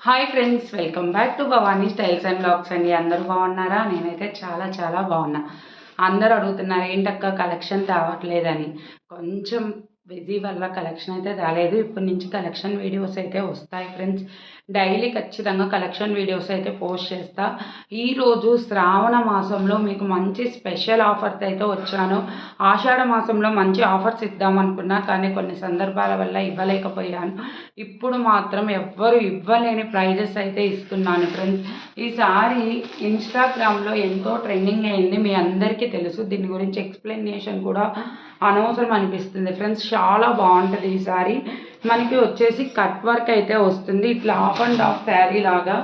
Hi friends welcome back to Bhavani styles and blogs అండి. అందరూ బాగున్నారా? నేనైతే చాలా చాలా బాగున్నా. అందరూ అడుగుతున్నారు ఏంటక్క కలెక్షన్ తేవట్లేదని? కొంచెం బిజీ వల్ల కలెక్షన్ అయితే రాలేదు. ఇప్పటి నుంచి కలెక్షన్ వీడియోస్ అయితే వస్తాయి ఫ్రెండ్స్. డైలీ ఖచ్చితంగా కలెక్షన్ వీడియోస్ అయితే పోస్ట్ చేస్తా. ఈరోజు శ్రావణ మాసంలో మీకు మంచి స్పెషల్ ఆఫర్స్ అయితే వచ్చాను. ఆషాఢ మాసంలో మంచి ఆఫర్స్ ఇద్దామనుకున్నా కానీ కొన్ని సందర్భాల వల్ల ఇవ్వలేకపోయాను. ఇప్పుడు మాత్రం ఎవ్వరు ఇవ్వలేని ప్రైజెస్ అయితే ఇస్తున్నాను ఫ్రెండ్స్. ఈసారి ఇన్స్టాగ్రామ్లో ఎంతో ట్రెండింగ్ అయింది. మీ అందరికీ తెలుసు. దీని గురించి ఎక్స్ప్లెనేషన్ కూడా అనవసరం అనిపిస్తుంది ఫ్రెండ్స్. చాలా బాగుంటుంది ఈ శారీ. మనకి వచ్చేసి కట్ వర్క్ అయితే వస్తుంది. ఇట్లా ఆఫ్ అండ్ ఆఫ్ శారీ లాగా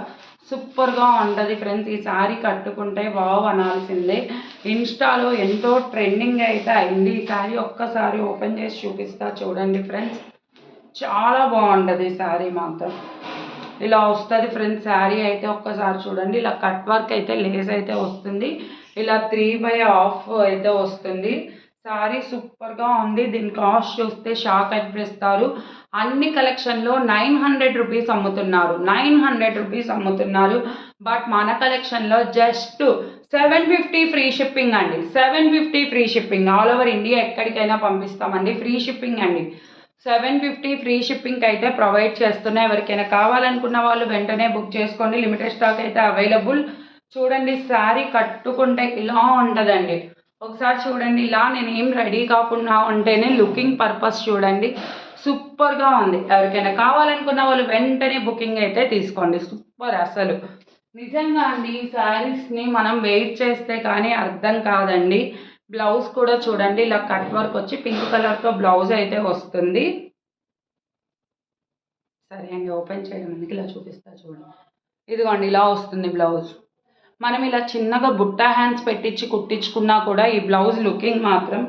సూపర్గా ఉంటుంది ఫ్రెండ్స్. ఈ శారీ కట్టుకుంటే వావ్ అనాల్సిందే. ఇన్స్టాలో ఎంతో ట్రెండింగ్ అయితే అయింది. ఈ శారీ ఒక్కసారి ఓపెన్ చేసి చూపిస్తా చూడండి ఫ్రెండ్స్. చాలా బాగుంటుంది ఈ శారీ మాత్రం. ఇలా వస్తుంది ఫ్రెండ్స్. శారీ అయితే ఒక్కసారి చూడండి. ఇలా కట్ వర్క్ అయితే లేస్ అయితే వస్తుంది. ఇలా త్రీ బై హాఫ్ అయితే వస్తుంది. శారీ సూపర్గా ఉంది. దీని కాస్ట్ చూస్తే షాక్ అయిపోయిస్తారు అన్ని కలెక్షన్లో నైన్ హండ్రెడ్ రూపీస్ అమ్ముతున్నారు. నైన్ హండ్రెడ్ రూపీస్ అమ్ముతున్నారు. బట్ మన కలెక్షన్లో just seven fifty free shipping అండి. Seven fifty free shipping. All over India ఎక్కడికైనా పంపిస్తామండి. ఫ్రీ షిప్పింగ్ అండి. సెవెన్ ఫిఫ్టీ ఫ్రీ షిప్పింగ్ అయితే ప్రొవైడ్ చేస్తున్నాయి ఎవరికైనా కావాలనుకున్న వాళ్ళు వెంటనే బుక్ చేసుకోండి. లిమిటెడ్ స్టాక్ అయితే అవైలబుల్. చూడండి శారీ కట్టుకుంటే ఇలా ఉంటుందండి. ఒకసారి చూడండి ఇలా నేను ఏం రెడీ కాకుండా ఉంటేనే లుకింగ్ పర్పస్ చూడండి. సూపర్గా ఉంది. ఎవరికైనా కావాలనుకున్న వాళ్ళు వెంటనే బుకింగ్ అయితే తీసుకోండి. సూపర్ అసలు. నిజంగా అండి ఈ శారీస్ని మనం వెయిట్ చేస్తే కానీ అర్థం కాదండి. బ్లౌజ్ కూడా చూడండి ఇలా కట్ వర్క్ వచ్చి పింక్ కలర్తో బ్లౌజ్ అయితే వస్తుంది. సరే అండి ఓపెన్ చేయడం ఎందుకు ఇలా చూపిస్తా చూడండి. ఇదిగోండి ఇలా వస్తుంది బ్లౌజ్ మనం ఇలా చిన్నగా బుట్ట హ్యాండ్స్ పెట్టించి కుట్టించుకున్నా కూడా ఈ బ్లౌజ్ లుకింగ్ మాత్రం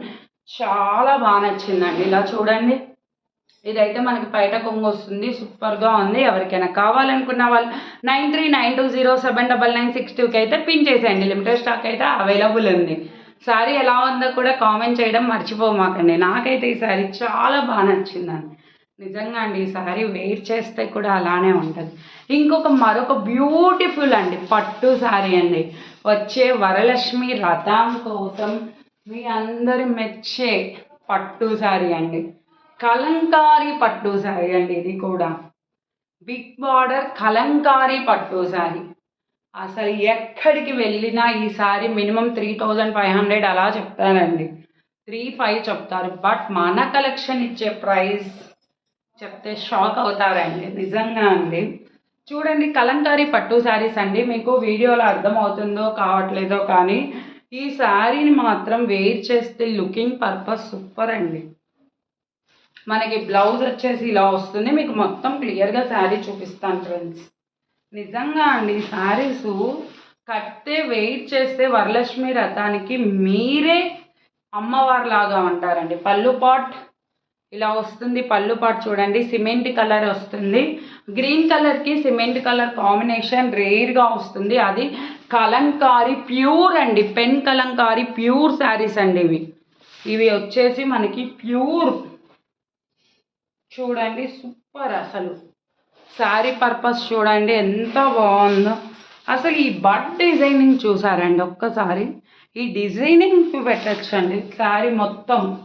చాలా బాగా నచ్చిందండి. ఇలా చూడండి. ఇదైతే మనకి బయట కొంగు వస్తుంది. సూపర్గా ఉంది. ఎవరికైనా కావాలనుకున్న వాళ్ళు nine three nine two zero seven double nine six టూకి అయితే పిన్ చేసేయండి. లిమిటెడ్ స్టాక్ అయితే అవైలబుల్ ఉంది. శారీ ఎలా ఉందో కూడా కామెంట్ చేయడం మర్చిపోమాకండి. నాకైతే ఈ శారీ చాలా బాగా నచ్చిందండి. నిజంగా అండి ఈ శారీ వెయిట్ చేస్తే కూడా అలానే ఉంటుంది. ఇంకొక మరొక బ్యూటిఫుల్ అండి పట్టు శారీ అండి. వచ్చే వరలక్ష్మి రథం కోసం మీ అందరి మెచ్చే పట్టు శారీ అండి. కలంకారీ పట్టు శారీ అండి ఇది కూడా. బిగ్ బార్డర్ కలంకారీ పట్టు శారీ అసలు ఎక్కడికి వెళ్ళినా ఈ sari minimum three thousand five hundred అలా చెప్తారండి. త్రీ ఫైవ్ చెప్తారు బట్ మన కలెక్షన్ ఇచ్చే ప్రైస్ చెప్తే షాక్ అవుతారండి. నిజంగా అండి. చూడండి కలంకారీ పట్టు శారీస్ అండి. మీకు వీడియోలో అర్థమవుతుందో కావట్లేదో కానీ ఈ శారీని మాత్రం వేర్ చేస్తే లుకింగ్ పర్పస్ సూపర్ అండి. మనకి బ్లౌజ్ వచ్చేసి ఇలా వస్తుంది. మీకు మొత్తం క్లియర్గా శారీ చూపిస్తాను ఫ్రెండ్స్. నిజంగా అండి శారీస్ కట్టే వెయిట్ చేస్తే వరలక్ష్మి రథానికి మీరే అమ్మవారిలాగా ఉంటారండి. పళ్ళు పాట్ ఇలా వస్తుంది పళ్ళు పాటు చూడండి సిమెంట్ కలర్ వస్తుంది. గ్రీన్ కలర్కి సిమెంట్ కలర్ కాంబినేషన్ రేర్గా వస్తుంది. అది కలంకారీ ప్యూర్ అండి. పెన్ కలంకారీ ప్యూర్ శారీస్ అండి ఇవి. ఇవి వచ్చేసి మనకి ప్యూర్. చూడండి సూపర్ అసలు. శారీ పర్పస్ చూడండి ఎంత బాగుందో. అసలు ఈ బడ్ డిజైనింగ్ చూసారండి ఒక్కసారి? ఈ డిజైనింగ్ పెట్టచ్చండి. శారీ మొత్తం.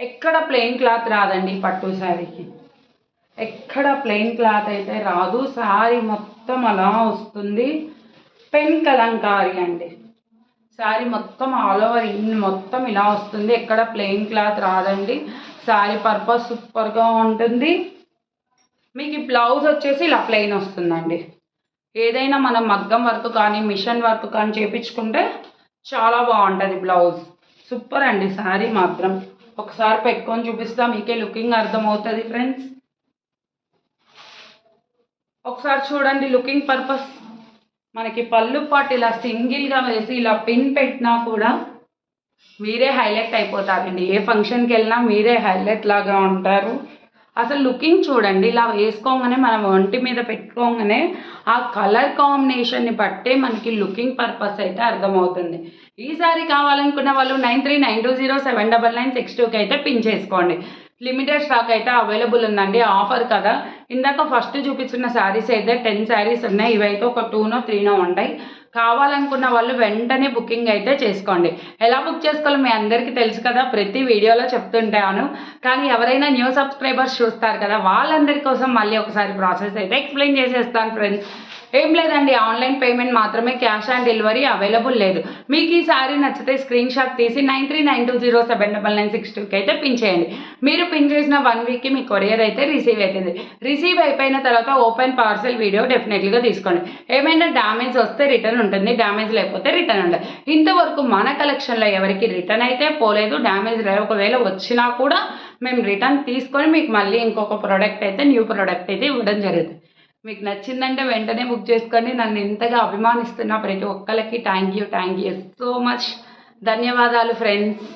ఎక్కడ ప్లెయిన్ క్లాత్ రాదండి పట్టు శారీకి. ఎక్కడ ప్లెయిన్ క్లాత్ అయితే రాదు. శారీ మొత్తం అలా వస్తుంది. పెన్ కలంకారీ అండి. శారీ మొత్తం ఆల్ ఓవర్ ఇన్ మొత్తం ఇలా వస్తుంది. ఎక్కడ ప్లెయిన్ క్లాత్ రాదండి. శారీ పర్పస్ సూపర్గా ఉంటుంది. మీకు ఈ బ్లౌజ్ వచ్చేసి ఇలా ప్లెయిన్ వస్తుందండి. ఏదైనా మనం మగ్గం వర్క్ కానీ మిషన్ వర్క్ కానీ చేపించుకుంటే చాలా బాగుంటుంది బ్లౌజ్ సూపర్ అండి. శారీ మాత్రం. ఒకసారి పెట్టుకొని చూపిస్తా మీకే లుకింగ్ అర్థమవుతుంది ఫ్రెండ్స్ ఒకసారి చూడండి లుకింగ్ పర్పస్. మనకి పళ్ళు పాటు ఇలా సింగిల్గా వేసి ఇలా పిన్ పెట్టినా కూడా మీరే హైలైట్ అయిపోతారండి. ఏ ఫంక్షన్కి వెళ్ళినా మీరే హైలైట్ లాగా ఉంటారు. అసలు లుకింగ్ చూడండి ఇలా వేసుకోగానే మనం ఒంటి మీద పెట్టుకోగానే ఆ కలర్ కాంబినేషన్ని బట్టే మనకి లుకింగ్ పర్పస్ అయితే అర్థమవుతుంది. ఈసారి కావాలనుకున్న వాళ్ళు nine three nine two zero seven double nine six టూకి అయితే పిన్ చేసుకోండి. లిమిటెడ్ స్టాక్ అయితే అవైలబుల్ ఉందండి ఆఫర్ కదా. ఇందాక ఫస్ట్ చూపించిన శారీస్ అయితే టెన్ శారీస్ ఉన్నాయి ఇవైతే ఒక టూనో త్రీనో ఉంటాయి. కావాలనుకున్న వాళ్ళు వెంటనే బుకింగ్ అయితే చేసుకోండి. ఎలా బుక్ చేసుకోవాలో మీ అందరికీ తెలుసు కదా ప్రతి వీడియోలో చెప్తుంటాను. కానీ ఎవరైనా న్యూ సబ్స్క్రైబర్స్ చూస్తారు కదా వాళ్ళందరి కోసం మళ్ళీ ఒకసారి ప్రాసెస్ అయితే ఎక్స్ప్లెయిన్ చేసేస్తాను ఫ్రెండ్స్. ఏం లేదండి ఆన్లైన్ పేమెంట్ మాత్రమే క్యాష్ ఆన్ డెలివరీ అవైలబుల్ లేదు. మీకు ఈ నచ్చితే స్క్రీన్ షాట్ తీసి nine three nine two zero seven double nine six టూకి అయితే పిన్ చేయండి. మీరు పిన్ చేసిన వన్ వీక్కి మీ కొరియర్ అయితే రిసీవ్ అవుతుంది. రిసీవ్ అయిపోయిన తర్వాత ఓపెన్ పార్సల్ వీడియో డెఫినెట్లీగా తీసుకోండి. ఏమైనా డ్యామేజ్ వస్తే రిటర్న్ ఉంటుంది డ్యామేజ్ లేకపోతే రిటర్న్ ఉండదు. ఇంతవరకు మన కలెక్షన్లో ఎవరికి రిటర్న్ అయితే పోలేదు డ్యామేజ్ లేదు ఒకవేళ వచ్చినా కూడా మేము రిటర్న్ తీసుకొని మీకు మళ్ళీ ఇంకొక ప్రోడక్ట్ అయితే న్యూ ప్రోడక్ట్ అయితే ఇవ్వడం జరుగుతుంది. మీకు నచ్చిందంటే వెంటనే బుక్ చేసుకోండి. నన్ను ఇంతగా అభిమానిస్తున్న ప్రతి ఒక్కరికి thank you thank you so much ధన్యవాదాలు ఫ్రెండ్స్